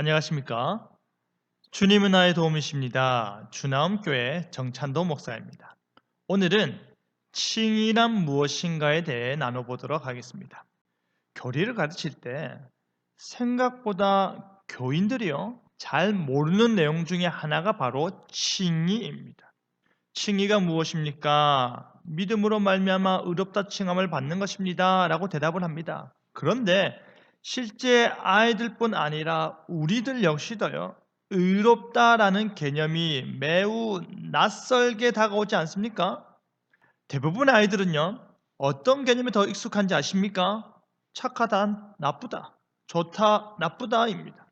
안녕하십니까? 주님은 나의 도움이십니다. 주나음교회 정찬도 목사입니다. 오늘은 칭이란 무엇인가에 대해 나눠보도록 하겠습니다. 교리를 가르칠 때 생각보다 교인들이요 잘 모르는 내용 중에 하나가 바로 칭의입니다. 칭의가 무엇입니까? 믿음으로 말미암아 의롭다 칭함을 받는 것입니다라고 대답을 합니다. 그런데 실제 아이들뿐 아니라 우리들 역시도요. 의롭다라는 개념이 매우 낯설게 다가오지 않습니까? 대부분 아이들은요. 어떤 개념이 더 익숙한지 아십니까? 착하다, 나쁘다, 좋다, 나쁘다입니다.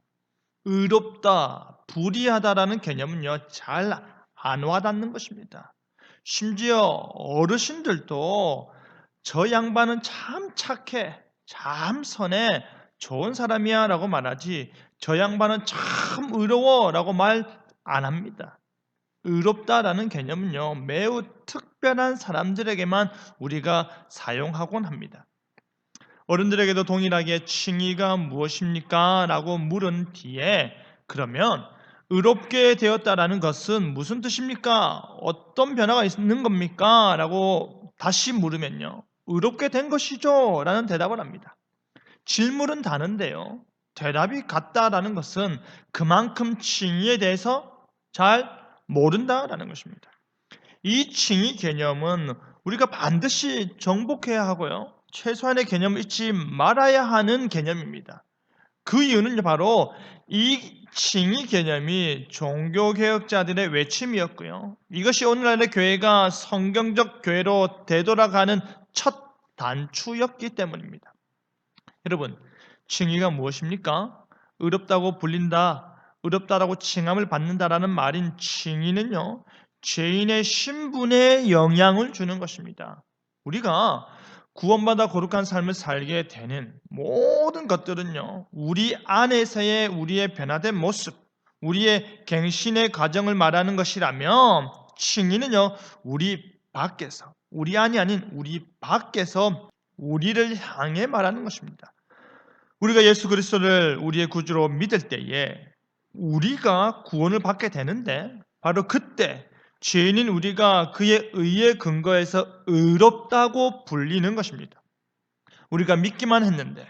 의롭다, 불의하다라는 개념은요. 잘 안 와닿는 것입니다. 심지어 어르신들도 저 양반은 참 착해, 참 선해, 좋은 사람이야 라고 말하지 저 양반은 참 의로워 라고 말 안 합니다. 의롭다라는 개념은요, 매우 특별한 사람들에게만 우리가 사용하곤 합니다. 어른들에게도 동일하게 칭의가 무엇입니까? 라고 물은 뒤에 그러면 의롭게 되었다라는 것은 무슨 뜻입니까? 어떤 변화가 있는 겁니까? 라고 다시 물으면요. 의롭게 된 것이죠. 라는 대답을 합니다. 질문은 다른데요. 대답이 같다라는 것은 그만큼 칭의에 대해서 잘 모른다라는 것입니다. 이 칭의 개념은 우리가 반드시 정복해야 하고요. 최소한의 개념을 잊지 말아야 하는 개념입니다. 그 이유는 바로 이 칭의 개념이 종교개혁자들의 외침이었고요. 이것이 오늘날의 교회가 성경적 교회로 되돌아가는 첫 단추였기 때문입니다. 여러분, 칭의가 무엇입니까? 의롭다고 불린다, 의롭다라고 칭함을 받는다라는 말인 칭의는요, 죄인의 신분에 영향을 주는 것입니다. 우리가 구원받아 거룩한 삶을 살게 되는 모든 것들은요, 우리 안에서의 우리의 변화된 모습, 우리의 갱신의 과정을 말하는 것이라면, 칭의는요, 우리 밖에서, 우리 안이 아닌 우리 밖에서 우리를 향해 말하는 것입니다. 우리가 예수 그리스도를 우리의 구주로 믿을 때에 우리가 구원을 받게 되는데 바로 그때 죄인인 우리가 그의 의에 근거해서 의롭다고 불리는 것입니다. 우리가 믿기만 했는데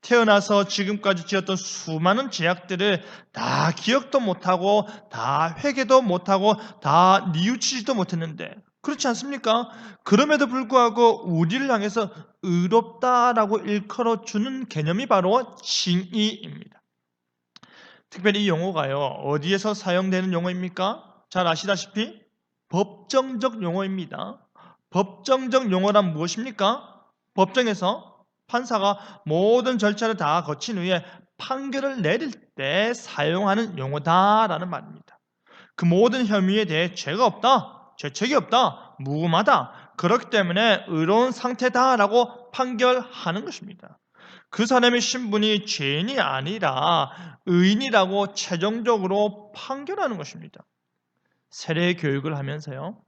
태어나서 지금까지 지었던 수많은 죄악들을 다 기억도 못하고 다 회개도 못하고 다 뉘우치지도 못했는데 그렇지 않습니까? 그럼에도 불구하고 우리를 향해서 의롭다라고 일컬어 주는 개념이 바로 징의입니다. 특별히 이 용어가요. 어디에서 사용되는 용어입니까? 잘 아시다시피 법정적 용어입니다. 법정적 용어란 무엇입니까? 법정에서 판사가 모든 절차를 다 거친 후에 판결을 내릴 때 사용하는 용어다라는 말입니다. 그 모든 혐의에 대해 죄가 없다. 죄책이 없다, 무금하다. 그렇기 때문에 의로운 상태다라고 판결하는 것입니다. 그 사람의 신분이 죄인이 아니라 의인이라고 최종적으로 판결하는 것입니다. 세례 교육을 하면서요.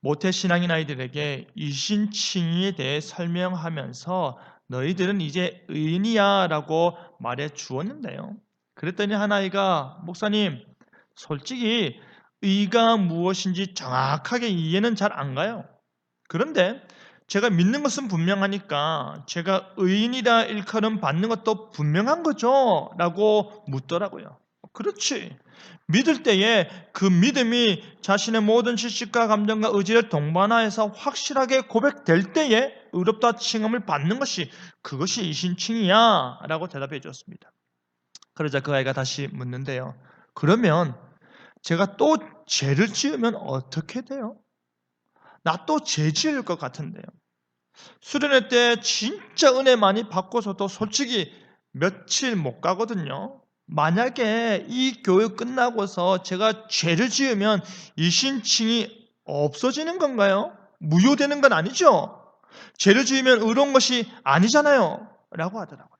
모태 신앙인 아이들에게 이신칭의에 대해 설명하면서 너희들은 이제 의인이야 라고 말해 주었는데요. 그랬더니 한 아이가 목사님 솔직히 의가 무엇인지 정확하게 이해는 잘 안 가요. 그런데 제가 믿는 것은 분명하니까 제가 의인이다 일컬음 받는 것도 분명한 거죠? 라고 묻더라고요. 그렇지. 믿을 때에 그 믿음이 자신의 모든 지식과 감정과 의지를 동반하여서 확실하게 고백될 때에 의롭다 칭함을 받는 것이 그것이 이신칭이야 라고 대답해 주었습니다. 그러자 그 아이가 다시 묻는데요. 그러면 제가 또 죄를 지으면 어떻게 돼요? 나 또 죄 지을 것 같은데요. 수련회 때 진짜 은혜 많이 받고서도 솔직히 며칠 못 가거든요. 만약에 이 교육 끝나고서 제가 죄를 지으면 이신칭이 없어지는 건가요? 무효되는 건 아니죠? 죄를 지으면 의로운 것이 아니잖아요. 라고 하더라고요.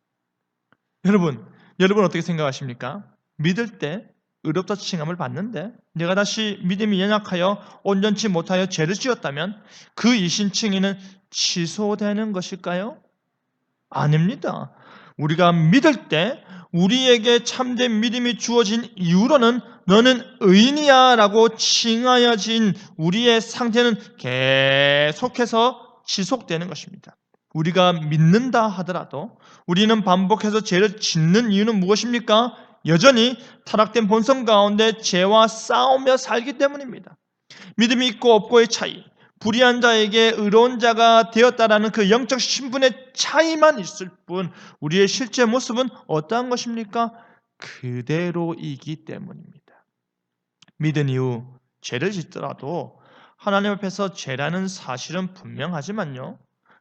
여러분, 여러분 어떻게 생각하십니까? 믿을 때 의롭다 칭함을 받는데 내가 다시 믿음이 연약하여 온전치 못하여 죄를 지었다면 그 이신칭의는 취소되는 것일까요? 아닙니다. 우리가 믿을 때 우리에게 참된 믿음이 주어진 이후로는 너는 의인이야 라고 칭하여진 우리의 상태는 계속해서 지속되는 것입니다. 우리가 믿는다 하더라도 우리는 반복해서 죄를 짓는 이유는 무엇입니까? 여전히 타락된 본성 가운데 죄와 싸우며 살기 때문입니다. 믿음이 있고 없고의 차이, 불의한 자에게 의로운 자가 되었다라는 그 영적 신분의 차이만 있을 뿐 우리의 실제 모습은 어떠한 것입니까? 그대로이기 때문입니다. 믿은 이후 죄를 짓더라도 하나님 앞에서 죄라는 사실은 분명하지만요.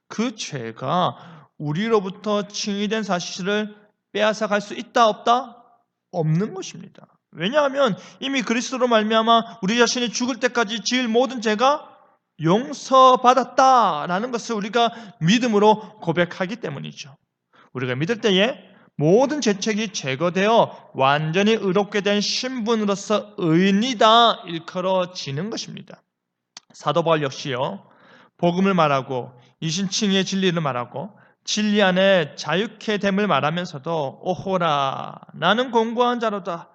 그 죄가 우리로부터 칭의된 사실을 빼앗아 갈 수 있다 없다? 없는 것입니다. 왜냐하면 이미 그리스도로 말미암아 우리 자신이 죽을 때까지 지을 모든 죄가 용서받았다라는 것을 우리가 믿음으로 고백하기 때문이죠. 우리가 믿을 때에 모든 죄책이 제거되어 완전히 의롭게 된 신분으로서 의인이다 일컬어지는 것입니다. 사도 바울 역시요. 복음을 말하고 이신칭의 진리를 말하고 진리 안에 자유케 됨을 말하면서도 오호라 나는 공고한 자로다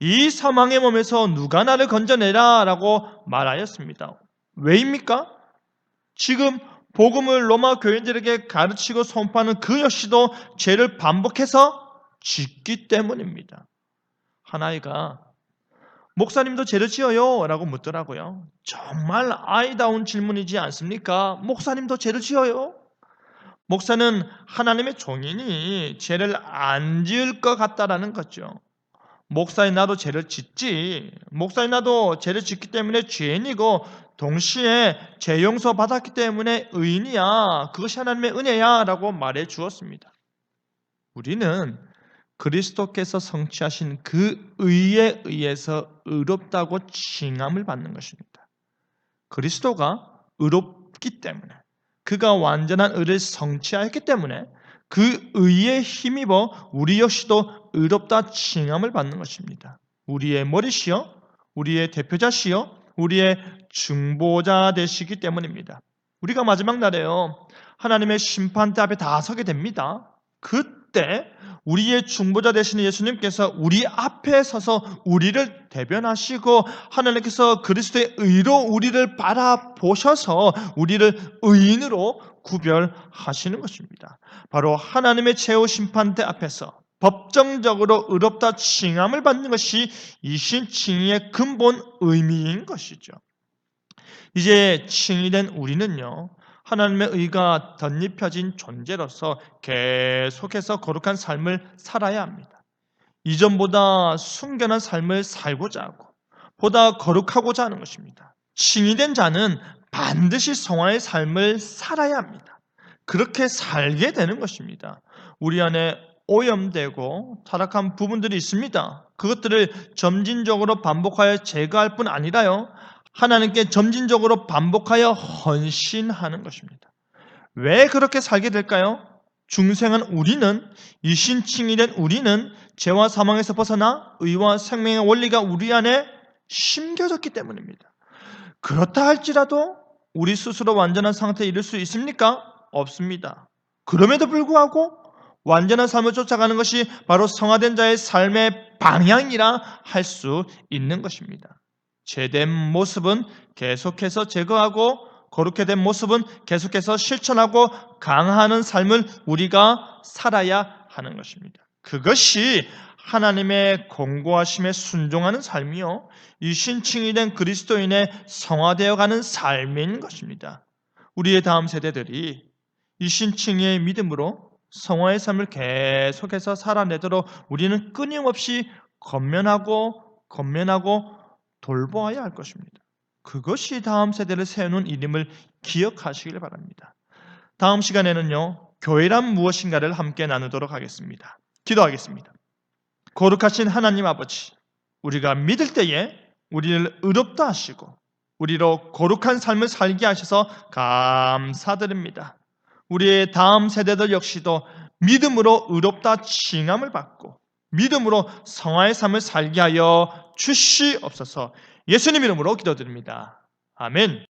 이 사망의 몸에서 누가 나를 건져내라 라고 말하였습니다. 왜입니까? 지금 복음을 로마 교인들에게 가르치고 선포하는 그 역시도 죄를 반복해서 짓기 때문입니다. 하나이가 목사님도 죄를 지어요 라고 묻더라고요. 정말 아이다운 질문이지 않습니까? 목사님도 죄를 지어요? 목사는 하나님의 종이니 죄를 안 지을 것 같다라는 거죠. 목사인 나도 죄를 짓지. 목사인 나도 죄를 짓기 때문에 죄인이고 동시에 죄 용서 받았기 때문에 의인이야. 그것이 하나님의 은혜야라고 말해 주었습니다. 우리는 그리스도께서 성취하신 그 의에 의해서 의롭다고 칭함을 받는 것입니다. 그리스도가 의롭기 때문에 그가 완전한 의를 성취하였기 때문에 그 의에 힘입어 우리 역시도 의롭다 칭함을 받는 것입니다. 우리의 머리시여, 우리의 대표자시여, 우리의 중보자 되시기 때문입니다. 우리가 마지막 날에요. 하나님의 심판대 앞에 다 서게 됩니다. 그 때 우리의 중보자 되시는 예수님께서 우리 앞에 서서 우리를 대변하시고 하나님께서 그리스도의 의로 우리를 바라보셔서 우리를 의인으로 구별하시는 것입니다. 바로 하나님의 최후 심판대 앞에서 법정적으로 의롭다 칭함을 받는 것이 이신 칭의의 근본 의미인 것이죠. 이제 칭의된 우리는요. 하나님의 의가 덧입혀진 존재로서 계속해서 거룩한 삶을 살아야 합니다. 이전보다 순결한 삶을 살고자 하고 보다 거룩하고자 하는 것입니다. 칭의된 자는 반드시 성화의 삶을 살아야 합니다. 그렇게 살게 되는 것입니다. 우리 안에 오염되고 타락한 부분들이 있습니다. 그것들을 점진적으로 반복하여 제거할 뿐 아니라요. 하나님께 점진적으로 반복하여 헌신하는 것입니다. 왜 그렇게 살게 될까요? 중생한 우리는 이신칭이 된 우리는 죄와 사망에서 벗어나 의와 생명의 원리가 우리 안에 심겨졌기 때문입니다. 그렇다 할지라도 우리 스스로 완전한 상태에 이를 수 있습니까? 없습니다. 그럼에도 불구하고 완전한 삶을 쫓아가는 것이 바로 성화된 자의 삶의 방향이라 할 수 있는 것입니다. 제된 모습은 계속해서 제거하고 거룩해 된 모습은 계속해서 실천하고 강화하는 삶을 우리가 살아야 하는 것입니다. 그것이 하나님의 공고하심에 순종하는 삶이요. 이 신칭이 된 그리스도인의 성화되어 가는 삶인 것입니다. 우리의 다음 세대들이 이 신칭의 믿음으로 성화의 삶을 계속해서 살아내도록 우리는 끊임없이 건면하고 건면하고 돌보아야 할 것입니다. 그것이 다음 세대를 세우는 이름을 기억하시길 바랍니다. 다음 시간에는요, 교회란 무엇인가를 함께 나누도록 하겠습니다. 기도하겠습니다. 거룩하신 하나님 아버지, 우리가 믿을 때에 우리를 의롭다 하시고, 우리로 거룩한 삶을 살게 하셔서 감사드립니다. 우리의 다음 세대들 역시도 믿음으로 의롭다 칭함을 받고, 믿음으로 성화의 삶을 살게 하여 주시옵소서 예수님 이름으로 기도드립니다. 아멘.